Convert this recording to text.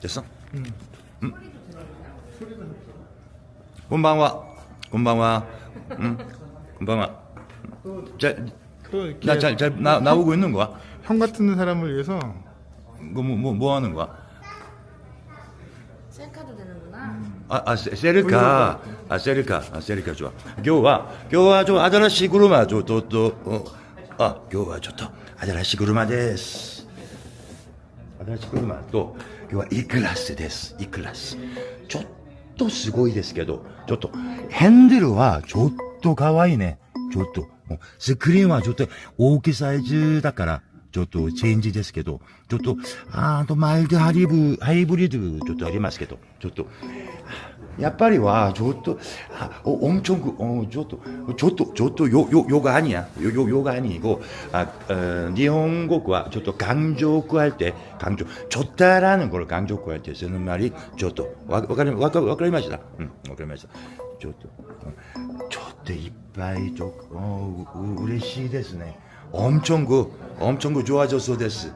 됐어? 응. 곤방와. 곤방와. 응. 곤방와. 잘, 또 이렇게 나, 잘, 잘, 나, 나오고 있는 거야? 형 같은 사람을 위해서 뭐, 뭐, 뭐, 뭐 하는 거야? 셀카도 되는구나. あ、あ、セセルカ。あ、セルカ。あ、セルカ、ちょ。今日は、今日はちょっと新しい車、ちょっと、と、うんあ、今日はちょっと、新しい車です。 足立車と、要は E クラスです。E クラス。ちょっとすごいですけど、ちょっと、ヘンデルはちょっと可愛いね。ちょっと、スクリーンはちょっと大きいサイズだから、ちょっとチェンジですけど、ちょっと、ああとマイルドハリブ、ハイブリッドちょっとありますけど、ちょっと、 やっぱりは、ちょっと、あ、お、엄청 그、 お、ちょっと、ちょっと、ちょっと、よ、よ、요가 아니야. 요, 요, 요가 아니고, 아, 어, 일본어와ちょっと 강조할 때, 강조, 좋다라는 걸 강조할 때 쓰는 말이, ちょっと, 와, わかり、わか、わかりました. 응, わかりました. ちょっと、うんちょっといっぱい、ちょ、お、う、嬉しいですね. 엄청 그, 엄청 그 좋아졌어 됐어.